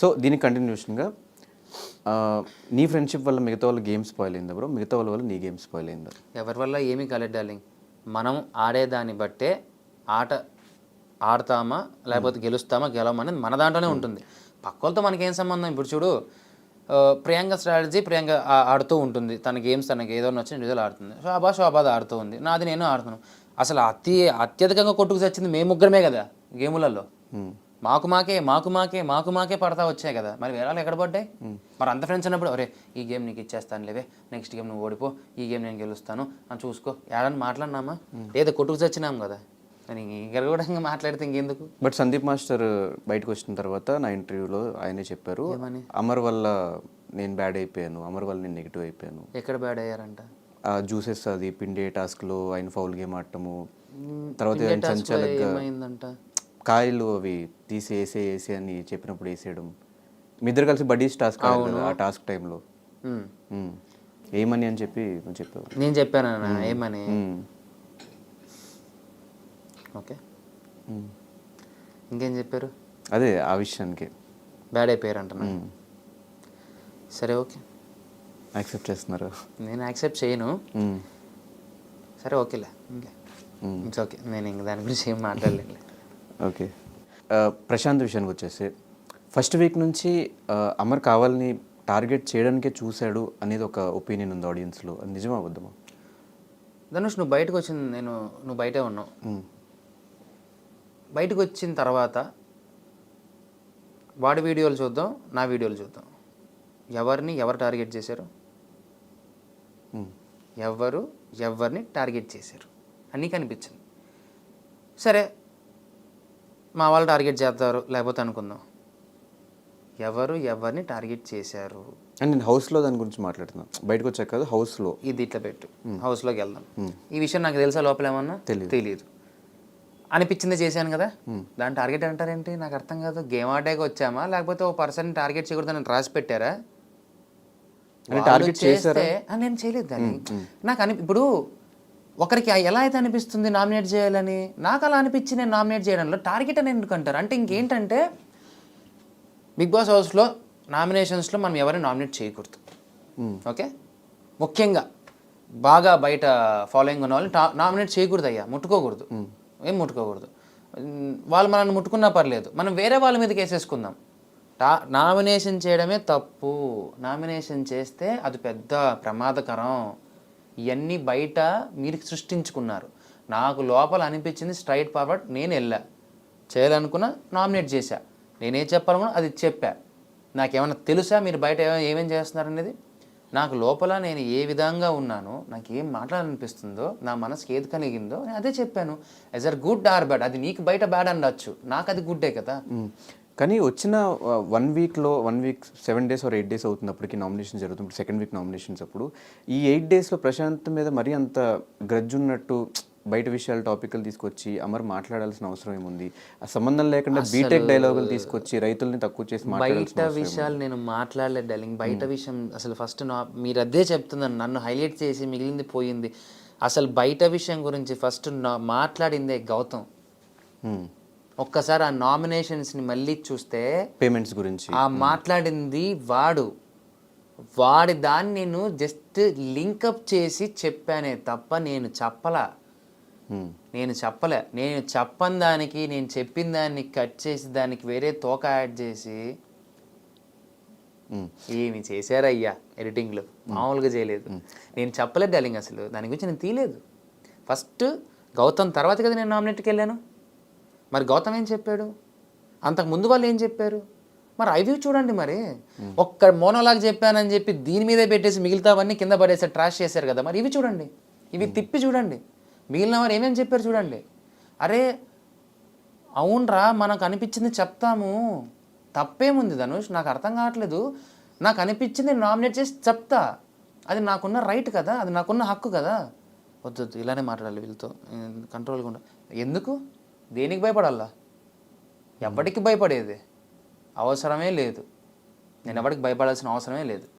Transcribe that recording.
So దీనికి కంటిన్యూషన్గా నీ friendship వల్ల మిగతా వాళ్ళ గేమ్ స్పాయిల్ అయిందా బ్రో మిగతా వాళ్ళ వల్ల నీ గేమ్ స్పాయిల్ అయిందా? ఎవరి వల్ల ఏమీ కాలేదు డార్లింగ్ మనం ఆడేదాన్ని బట్టే ఆట ఆడతామా లేకపోతే గెలుస్తామా గెలవమా అనేది మన దాంట్లోనే ఉంటుంది. పక్కలతో మనకేం సంబంధం? ఇప్పుడు చూడు ప్రియాంక స్ట్రాటజీ ప్రియాంక ఆడుతూ ఉంటుంది. తన గేమ్స్ తనకి ఏదో వచ్చిన రిజల్ట్ ఆడుతుంది. శోభా శోభాది ఆడుతూ ఉంది. నాది నేను ఆడుతున్నాను. అసలు అతి అత్యధికంగా కొట్టుకు చచ్చింది మేము ముగ్గురమే కదా గేములలో. మాకు మాకే మాకు మాకే మాకు మాకే పడతా వచ్చాయి కదా. మరి వేరే వాళ్ళు ఎక్కడ పడ్డాయి? మరి అంత ఫ్రెండ్స్ ఉన్నప్పుడు అరే ఈ గేమ్ నీకు ఇచ్చేస్తాను లేవే నెక్స్ట్ గేమ్ నువ్వు ఓడిపో ఈ గేమ్ నేను గెలుస్తాను అని చూసుకో. ఏడని మాట్లాడినామా? లేదా కొట్టుకు చచ్చినాం కదా. ఇక్కడ కూడా ఇంకా మాట్లాడితే ఇంకెందుకు? బట్ సందీప్ మాస్టర్ బయటకు వచ్చిన తర్వాత నా ఇంటర్వ్యూలో ఆయనే చెప్పారు? అమర్ వల్ల నేను బ్యాడ్ అయిపోయాను అమర్ వల్ల నేను నెగిటివ్ అయిపోయాను. ఎక్కడ బ్యాడ్ అయ్యారంట? ఆ జ్యూసెస్ అది పిండే టాస్క్లో ఆయన ఫౌల్ గేమ్ ఆడటము తర్వాత ఏమైందంట? కాయలు అవి తీసి వేసే వేసి అని చెప్పినప్పుడు వేసేయడం. మీ ఇద్దరు కలిసి బడ్డీస్ టాస్క్ కదా, ఆ టాస్క్ టైంలో. ఏమని అని చెప్పి నువ్వు చెప్పావు. నేను చెప్పాను అన్న ఏమని. ఓకే. ఇంకేం చెప్పారు? అదే ఆ విషయానికి. బ్యాడ్ అయిపోయారు అంటున్నా. సరే ఓకే. యాక్సెప్ట్ చేస్తున్నారు. నేను యాక్సెప్ట్ చేయను. సరే ఓకేలే. ఇంకే. ఇట్స్ ఓకే నేను ఇంక దాని గురించి ఏం మాట్లాడలేదు ఓకే. ప్రశాంత్ విషయానికి వచ్చేసి ఫస్ట్ వీక్ నుంచి అమర్ కావాలని టార్గెట్ చేయడానికే చూశాడు అనేది ఒక ఒపీనియన్ ఉంది ఆడియన్స్లో అది నిజమా అబద్ధమా? ధనుష్ నువ్వు బయటకు వచ్చింది నేను నువ్వు బయటే ఉన్నావు. బయటకు వచ్చిన తర్వాత వాడి వీడియోలు చూద్దాం నా వీడియోలు చూద్దాం. ఎవరిని ఎవరు టార్గెట్ చేశారు. ఎవరు ఎవరిని టార్గెట్ చేశారు? అని కనిపించింది. సరే మా వాళ్ళు టార్గెట్ చేస్తారు లేకపోతే అనుకుందాం. ఎవరు ఎవరిని టార్గెట్ చేశారు? అండ్ నేను హౌస్లో దాని గురించి మాట్లాడుతున్నాను. బయటకు వచ్చాక కాదు హౌస్లో. ఇది ఇట్లా పెట్టు. హౌస్లోకి వెళ్దాం. ఈ విషయం నాకు తెలుసా లోపల ఏమన్నా? తెలీదు. తెలియదు అనిపించింది చేశాను కదా? దాని టార్గెట్ అంటారేంటి? నాకు అర్థం కాదు. గేమ్ ఆడేకి వచ్చామా? లేకపోతే ఓ పర్సన్ టార్గెట్ చేయకూడదని రాసి పెట్టారా? చేశారా? చేస్తే- నేను చేయలేదు దాన్ని. నాకు అని ఇప్పుడు ఒకరికి ఎలా అయితే అనిపిస్తుంది నామినేట్ చేయాలని? నాకు అలా అనిపించి నేను నామినేట్ చేయడంలో టార్గెట్ అని ఎందుకు అంటారు? అంటే ఇంకేంటంటే బిగ్ బాస్ హౌస్లో నామినేషన్స్లో మనం ఎవరిని నామినేట్ చేయకూడదు. ఓకే? ముఖ్యంగా బాగా బయట ఫాలోయింగ్ ఉన్న వాళ్ళని టా- నామినేట్ చేయకూడదు అయ్యా ముట్టుకోకూడదు ఏం ముట్టుకోకూడదు? వాళ్ళు మనల్ని ముట్టుకున్నా పర్లేదు. మనం వేరే వాళ్ళ మీదకి వేసేసుకుందాం. టా నామినేషన్ చేయడమే తప్పు. నామినేషన్ చేస్తే అది పెద్ద ప్రమాదకరం. ఇవన్నీ బయట మీరు సృష్టించుకున్నారు. నాకు లోపల అనిపించింది స్ట్రైట్ ఫార్వర్డ్ నేను వెళ్ళా. చేయాలనుకున్నా నామినేట్ చేశా. నేనేం చెప్పాలనుకున్నా అది చెప్పా. నాకేమైనా తెలుసా మీరు బయట ఏ- ఏమేం చేస్తున్నారనేది నాకు లోపల నేను ఏ విధంగా ఉన్నానో నాకు ఏం మాట్లాడాలనిపిస్తుందో నా మనసుకి ఏది కలిగిందో నేను అదే చెప్పాను. As or good or bad అది నీకు బయట బ్యాడ్ అనొచ్చు. నాకు అది గుడ్డే కదా. కానీ వచ్చిన వన్ వీక్లో one week seven days or eight days అవుతున్నప్పటికీ nomination జరుగుతుంది. సెకండ్ వీక్ నామినేషన్స్ అప్పుడు. ఈ ఎయిట్ డేస్లో ప్రశాంత్ మీద మరీ అంత గ్రడ్జ్ ఉన్నట్టు బయట విషయాలు టాపిక్లు తీసుకొచ్చి అమర్ మాట్లాడాల్సిన అవసరం ఏముంది? ఆ సంబంధం లేకుండా బీటెక్ డైలాగులు తీసుకొచ్చి రైతుల్ని తక్కువ చేసి బయట విషయాలు నేను మాట్లాడలేదు డార్లింగ్. బయట విషయం అసలు ఫస్ట్ నా మీరు అదే చెప్తున్నాను నన్ను హైలైట్ చేసి మిగిలింది పోయింది. అసలు బయట విషయం గురించి ఫస్ట్ నా మాట్లాడిందే గౌతమ్. ఒక్కసారి ఆ నామినేషన్స్ని మళ్ళీ చూస్తే పేమెంట్స్ గురించి. ఆ మాట్లాడింది వాడు. వాడి దాన్ని నేను జస్ట్ లింకప్ చేసి చెప్పానే తప్ప నేను చెప్పలా. మ్మ్. నేను చెప్పలే. నేను చెప్పని దానికి నేను చెప్పిన దాన్ని కట్ చేసి దానికి వేరే తోక యాడ్ చేసి మ్మ్. ఏమి చేశారయ్యా ఎడిటింగ్లో మామూలుగా చేయలేదు. నేను చెప్పలేదు డార్లింగ్ అసలు. దాని గురించి నేను తీయలేదు. ఫస్ట్ గౌతమ్ తర్వాత కదా నేను నామినేట్కి వెళ్ళాను? మరి గౌతమ్ ఏం చెప్పాడు? అంతకు ముందు వాళ్ళు ఏం చెప్పారు? మరి అవి చూడండి మరి. ఒక్క మోనోలాగ్ చెప్పానని చెప్పి దీని మీదే పెట్టేసి మిగతావన్నీ కింద పడేసి ట్రాష్ చేశారు కదా మరి. ఇవి చూడండి. ఇవి తిప్పి చూడండి. మిగిలిన వారు ఏమేమి చెప్పారు చూడండి. అరే అవునరా మనకు అనిపించింది చెప్తాము. తప్పేముంది ధనుష్? నాకు అర్థం కావట్లేదు. నాకు అనిపించింది నామినేట్ చేసి చెప్తా. అది నాకున్న రైట్ కదా? అది నాకున్న హక్కు కదా? వద్దు ఇలానే మాట్లాడాలి వీళ్ళతో. కంట్రోల్గా ఉండ. ఎందుకు? దేనికి భయపడాలా? ఎవరికి భయపడేది? అవసరమే లేదు. నేను ఎవరికి భయపడాల్సిన అవసరమే లేదు.